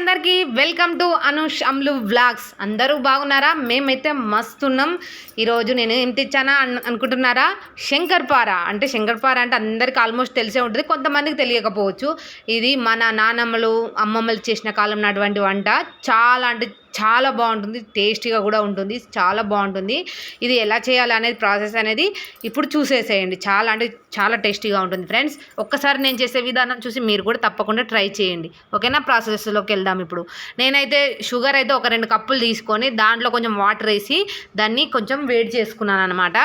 అందరికీ welcome to Anush Amlu vlogs. అందరూ బాగున్నారా? మేమైతే మస్తున్నాం. ఈరోజు నేను ఏం తెచ్చానా అనుకుంటున్నారా? శంకర్పార అంటే శంకర్పార అంటే అందరికీ ఆల్మోస్ట్ తెలిసే ఉంటుంది. కొంతమందికి తెలియకపోవచ్చు. ఇది మన నానమ్మలు అమ్మమ్మలు చేసిన కాలం నాటువంటి వంట. చాలా అంటే చాలా బాగుంటుంది టేస్టీగా కూడా ఉంటుంది చాలా బాగుంటుంది. ఇది ఎలా చేయాలి అనేది ప్రాసెస్ అనేది ఇప్పుడు చూసేసేయండి. చాలా అంటే చాలా టేస్టీగా ఉంటుంది ఫ్రెండ్స్. ఒక్కసారి నేను చేసే విధానం చూసి మీరు కూడా తప్పకుండా ట్రై చేయండి. ఓకేనా? ప్రాసెస్లోకి వెళ్దాం ఇప్పుడు. నేనైతే షుగర్ అయితే ఒక రెండు కప్పులు తీసుకొని దాంట్లో కొంచెం వాటర్ వేసి దాన్ని కొంచెం వేడి చేసుకున్నాను అనమాట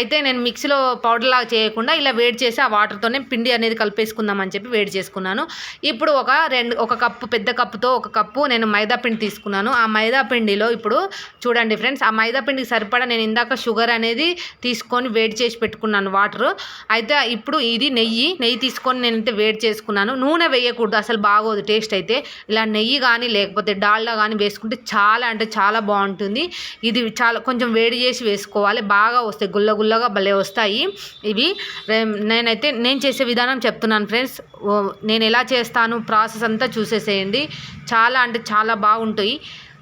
అయితే నేను మిక్సీలో పౌడర్ లాగా చేయకుండా ఇలా వేడి చేసి ఆ వాటర్తోనే పిండి అనేది కలిపేసుకుందాం అని చెప్పి వేడి చేసుకున్నాను. ఇప్పుడు ఒక రెండు ఒక కప్పు పెద్ద కప్పుతో ఒక కప్పు నేను మైదా పిండి తీసుకున్నాను. ఆ మైదా పిండిలో ఇప్పుడు చూడండి ఫ్రెండ్స్ ఆ మైదా పిండికి సరిపడా నేను ఇందాక షుగర్ అనేది తీసుకొని వేడి చేసి పెట్టుకున్నాను వాటర్. అయితే ఇప్పుడు ఇది నెయ్యి నెయ్యి తీసుకొని నేనైతే వేడి చేసుకున్నాను. నూనె వేయకూడదు అసలు బాగోదు టేస్ట్ అయితే. ఇలా నెయ్యి కానీ లేకపోతే డాల్డా కానీ వేసుకుంటే చాలా అంటే చాలా బాగుంటుంది. ఇది చాలా కొంచెం వేడి చేసి వేసుకోవాలి బాగా వస్తాయి గుల్ల గుల్లగా భలే వస్తాయి ఇవి. నేనైతే నేను చేసే విధానం చెప్తున్నాను ఫ్రెండ్స్ నేను ఎలా చేస్తాను ప్రాసెస్ అంతా చూసేసేయండి. చాలా అంటే చాలా బాగుంటాయి.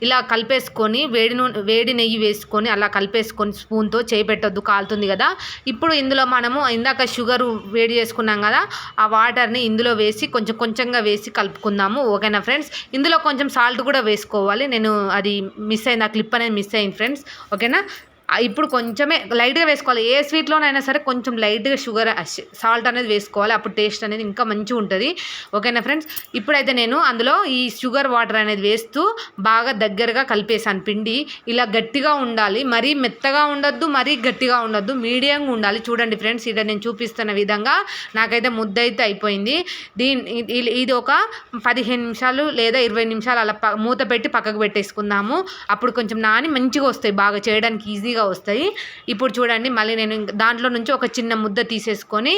ఇలా కలిపేసుకొని వేడి నూనె వేడి నెయ్యి వేసుకొని అలా కలిపేసుకొని స్పూన్తో చేయి కాలుతుంది కదా. ఇప్పుడు ఇందులో మనము ఇందాక షుగర్ వేడి చేసుకున్నాం కదా ఆ వాటర్ని ఇందులో వేసి కొంచెం కొంచెంగా వేసి కలుపుకుందాము. ఓకేనా ఫ్రెండ్స్? ఇందులో కొంచెం సాల్ట్ కూడా వేసుకోవాలి. నేను అది మిస్ అయింది ఆ క్లిప్ అనేది మిస్ అయింది ఫ్రెండ్స్. ఓకేనా? ఇప్పుడు కొంచెమే లైట్గా వేసుకోవాలి. ఏ స్వీట్లోనైనా సరే కొంచెం లైట్గా షుగర్ సాల్ట్ అనేది వేసుకోవాలి. అప్పుడు టేస్ట్ అనేది ఇంకా మంచిగా ఉంటుంది. ఓకేనా ఫ్రెండ్స్? ఇప్పుడైతే నేను అందులో ఈ షుగర్ వాటర్ అనేది వేస్తూ బాగా దగ్గరగా కలిపేసాను పిండి. ఇలా గట్టిగా ఉండాలి. మరీ మెత్తగా ఉండొద్దు మరీ గట్టిగా ఉండొద్దు. మీడియంగా ఉండాలి. చూడండి ఫ్రెండ్స్ ఇక్కడ నేను చూపిస్తున్న విధంగా నాకైతే ముద్ద అయితే అయిపోయింది. దీని ఇది- ఇది ఒక పదిహేను నిమిషాలు లేదా ఇరవై నిమిషాలు అలా ప- మూత పెట్టి పక్కకు పెట్టేసుకుందాము. అప్పుడు కొంచెం నాని మంచిగా వస్తాయి బాగా చేయడానికి ఈజీగా వస్తాయి. ఇప్పుడు చూడండి మళ్ళీ నేను దాంట్లో నుంచి ఒక చిన్న ముద్ద తీసేసుకొని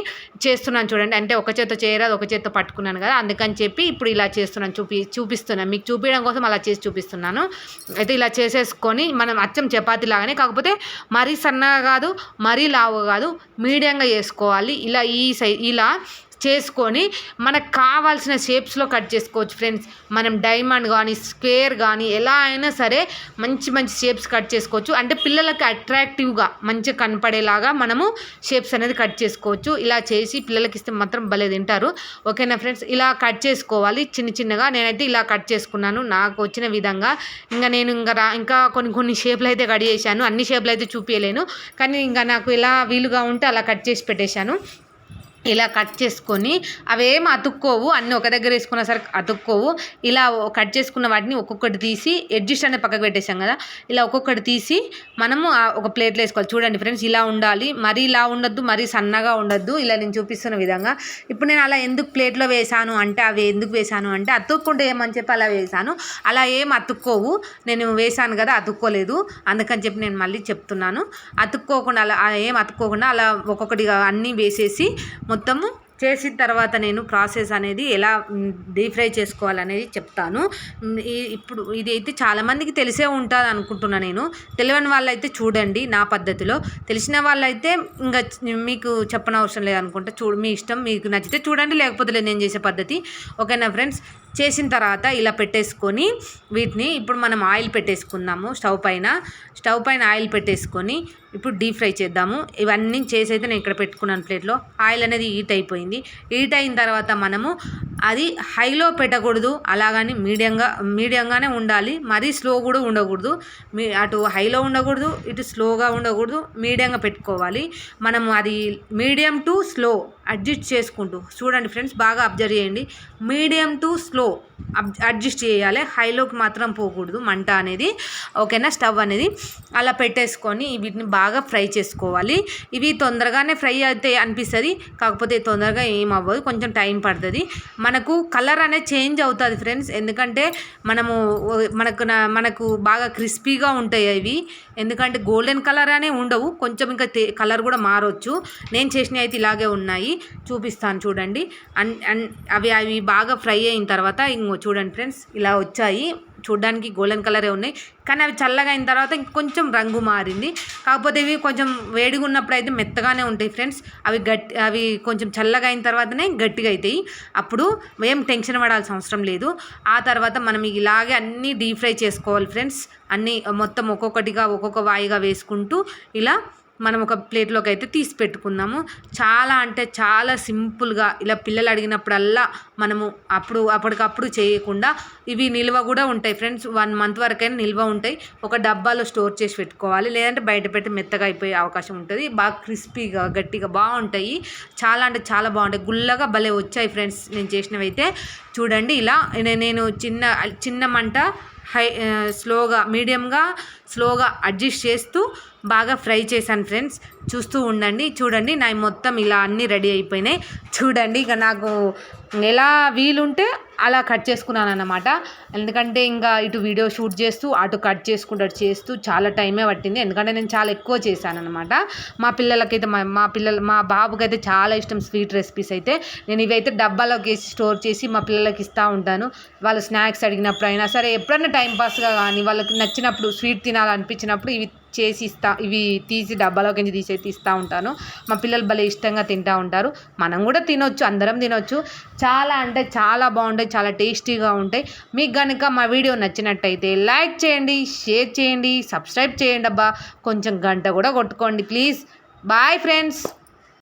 చేస్తున్నాను చూడండి. అంటే ఒక చేత్తో చేయరాదు ఒక చేత్తో పట్టుకున్నాను కదా అందుకని చెప్పి ఇప్పుడు ఇలా చేస్తున్నాను చూపి చూపిస్తున్నాను. మీకు చూపించడం కోసం అలా చేసి చూపిస్తున్నాను. అయితే ఇలా చేసేసుకొని మనం అచ్చం చపాతీ లాగానే కాకపోతే మరీ సన్నగా కాదు మరీ లావు కాదు మీడియంగా చేసుకోవాలి. ఇలా ఈ సై ఇలా చేసుకొని మనకు కావాల్సిన షేప్స్లో కట్ చేసుకోవచ్చు ఫ్రెండ్స్ మనం డైమండ్ కానీ స్క్వేర్ కానీ ఎలా అయినా సరే మంచి మంచి షేప్స్ కట్ చేసుకోవచ్చు. అంటే పిల్లలకి అట్రాక్టివ్గా మంచిగా కనపడేలాగా మనము షేప్స్ అనేది కట్ చేసుకోవచ్చు. ఇలా చేసి పిల్లలకి ఇస్తే మాత్రం భలే తింటారు. ఓకేనా ఫ్రెండ్స్ ఇలా కట్ చేసుకోవాలి. చిన్న చిన్నగా నేనైతే ఇలా కట్ చేసుకున్నాను. నాకు వచ్చిన విధంగా. ఇంకా నేను ఇంకా రా ఇంకా కొన్ని కొన్ని షేప్లు అయితే కట్ చేశాను. అన్ని షేప్లు అయితే చూపించలేను కానీ ఇంకా నాకు ఎలా వీలుగా ఉంటే అలా కట్ చేసి పెట్టేశాను. ఇలా కట్ చేసుకొని అవేం అతుక్కోవు అన్నీ ఒక దగ్గర వేసుకున్న సరే అతుక్కోవు. ఇలా కట్ చేసుకున్న వాటిని ఒక్కొక్కటి తీసి అడ్జస్ట్ అనేది పక్కకు పెట్టేసాం కదా. ఇలా ఒక్కొక్కటి తీసి మనము ఒక ప్లేట్లో వేసుకోవాలి. చూడండి ఫ్రెండ్స్ ఇలా ఉండాలి. మరీ ఇలా ఉండొద్దు మరీ సన్నగా ఉండొద్దు. ఇలా నేను చూపిస్తున్న విధంగా. ఇప్పుడు నేను అలా ఎందుకు ప్లేట్లో వేసాను అంటే అవి ఎందుకు వేసాను అంటే అతుక్కుంటే ఏమని చెప్పి అలా వేసాను అలా ఏం అతుక్కోవు. నేను వేసాను కదా అతుక్కోలేదు. అందుకని చెప్పి నేను మళ్ళీ చెప్తున్నాను. అతుక్కోకుండా అలా ఏం అతుక్కోకుండా అలా ఒక్కొక్కటిగా అన్నీ వేసేసి మొత్తము చేసిన తర్వాత నేను ప్రాసెస్ అనేది ఎలా డీప్ ఫ్రై చేసుకోవాలనేది చెప్తాను. ఇప్పుడు ఇది అయితే చాలామందికి తెలిసే ఉంటుంది అనుకుంటున్నా నేను. తెలియని వాళ్ళైతే చూడండి నా పద్ధతిలో. తెలిసిన వాళ్ళైతే ఇంకా మీకు చెప్పనవసరం లేదనుకుంటా చూడు మీ ఇష్టం మీకు నచ్చితే చూడండి లేకపోతే లేదు నేను చేసే పద్ధతి. ఓకేనా ఫ్రెండ్స్? చేసిన తర్వాత ఇలా పెట్టేసుకొని వీటిని ఇప్పుడు మనం ఆయిల్ పెట్టేసుకుందాము స్టవ్ పైన. స్టవ్ పైన ఆయిల్ పెట్టేసుకొని ఇప్పుడు డీప్ ఫ్రై చేద్దాము. ఇవన్నీ చేసి అయితే నేను ఇక్కడ పెట్టుకున్నాను ప్లేట్లో. ఆయిల్ అనేది హీట్ అయిపోయింది. హీట్ అయిన తర్వాత మనము అది హైలో పెట్టకూడదు అలాగని మీడియంగా మీడియంగానే ఉండాలి. మరీ స్లో కూడా ఉండకూడదు. మీ అటు హైలో ఉండకూడదు ఇటు స్లోగా ఉండకూడదు మీడియంగా పెట్టుకోవాలి. మనం అది మీడియం టు స్లో అడ్జస్ట్ చేసుకుంటూ చూడండి ఫ్రెండ్స్ బాగా అబ్జర్వ్ చేయండి. మీడియం టు స్లో అడ్జస్ట్ చేయాలి. హైలోకి మాత్రం పోకూడదు మంట అనేది. ఓకేనా? స్టవ్ అనేది అలా పెట్టేసుకొని వీటిని బాగా ఫ్రై చేసుకోవాలి. ఇవి తొందరగానే ఫ్రై అయితే అనిపిస్తుంది కాకపోతే తొందరగా ఏం అవ్వదు కొంచెం టైం పడుతుంది. మన మనకు కలర్ అనేది చేంజ్ అవుతుంది ఫ్రెండ్స్. ఎందుకంటే మనము మనకు మనకు బాగా క్రిస్పీగా ఉంటాయి అవి. ఎందుకంటే గోల్డెన్ కలర్ అనే ఉండవు. కొంచెం ఇంకా కలర్ కూడా మారవచ్చు నేను చేసినవి అయితే ఇలాగే ఉన్నాయి. చూపిస్తాను చూడండి. అండ్ అండ్ అవి అవి బాగా ఫ్రై అయిన తర్వాత ఇంకో చూడండి ఫ్రెండ్స్. ఇలా వచ్చాయి. చూడడానికి గోల్డెన్ కలరే ఉన్నాయి. కానీ అవి చల్లగా అయిన తర్వాత ఇంకొంచెం రంగు మారింది. కాకపోతే ఇవి కొంచెం వేడిగా ఉన్నప్పుడు అయితే మెత్తగానే ఉంటాయి ఫ్రెండ్స్. అవి గట్టి అవి కొంచెం చల్లగా అయిన తర్వాతనే గట్టిగా అవుతాయి అప్పుడు ఏం టెన్షన్ పడాల్సిన అవసరం లేదు. ఆ తర్వాత మనం ఇలాగే అన్నీ డీప్ ఫ్రై చేసుకోవాలి ఫ్రెండ్స్. అన్నీ మొత్తం ఒక్కొక్కటిగా ఒక్కొక్క వాయిగా వేసుకుంటూ ఇలా మనం ఒక ప్లేట్లోకి అయితే తీసి పెట్టుకుందాము. చాలా అంటే చాలా సింపుల్గా ఇలా పిల్లలు అడిగినప్పుడల్లా మనము అప్పుడు అప్పటికప్పుడు చేయకుండా ఇవి నిల్వ కూడా ఉంటాయి ఫ్రెండ్స్. వన్ మంత్ వరకైనా నిల్వ ఉంటాయి. ఒక డబ్బాలో స్టోర్ చేసి పెట్టుకోవాలి. లేదంటే బయట పెట్టి మెత్తగా అయిపోయే అవకాశం ఉంటుంది. బాగా క్రిస్పీగా గట్టిగా బాగుంటాయి. చాలా అంటే చాలా బాగుంటాయి. గుల్లగా భలే వచ్చాయి ఫ్రెండ్స్. నేను చేసినవి అయితే చూడండి ఇలా. నేను చిన్న చిన్న మంట హై స్లోగా మీడియంగా స్లోగా అడ్జస్ట్ చేస్తూ బాగా ఫ్రై చేశాను ఫ్రెండ్స్. చూస్తూ ఉండండి చూడండి. నా మొత్తం ఇలా అన్నీ రెడీ అయిపోయినాయి. చూడండి ఇక నాకు ఎలా వీలుంటే అలా కట్ చేసుకున్నాను అనమాట ఎందుకంటే ఇంకా ఇటు వీడియో షూట్ చేస్తూ అటు కట్ చేసుకుంటూ చేస్తూ చాలా టైమే పట్టింది. ఎందుకంటే నేను చాలా ఎక్కువ చేశాను అనమాట మా పిల్లలకైతే మా మా పిల్లలు మా బాబుకైతే చాలా ఇష్టం స్వీట్ రెసిపీస్ అయితే. నేను ఇవైతే డబ్బాలోకి వేసి స్టోర్ చేసి మా పిల్లలకి ఇస్తూ ఉంటాను. వాళ్ళు స్నాక్స్ అడిగినప్పుడు అయినా సరే ఎప్పుడైనా టైంపాస్గా కానీ వాళ్ళకి నచ్చినప్పుడు స్వీట్ తినాలనిపించినప్పుడు ఇవి చేసి ఇస్తా ఇవి తీసి డబ్బాలో కించి తీసే తీస్తూ ఉంటాను. మా పిల్లలు భలే ఇష్టంగా తింటూ ఉంటారు. మనం కూడా తినొచ్చు అందరం తినొచ్చు. చాలా అంటే చాలా బాగుంటాయి చాలా టేస్టీగా ఉంటాయి. మీకు కనుక మా వీడియో నచ్చినట్టయితే లైక్ చేయండి షేర్ చేయండి సబ్స్క్రైబ్ చేయండి అబ్బా. కొంచెం గంట కూడా కొట్టుకోండి ప్లీజ్. Bye friends.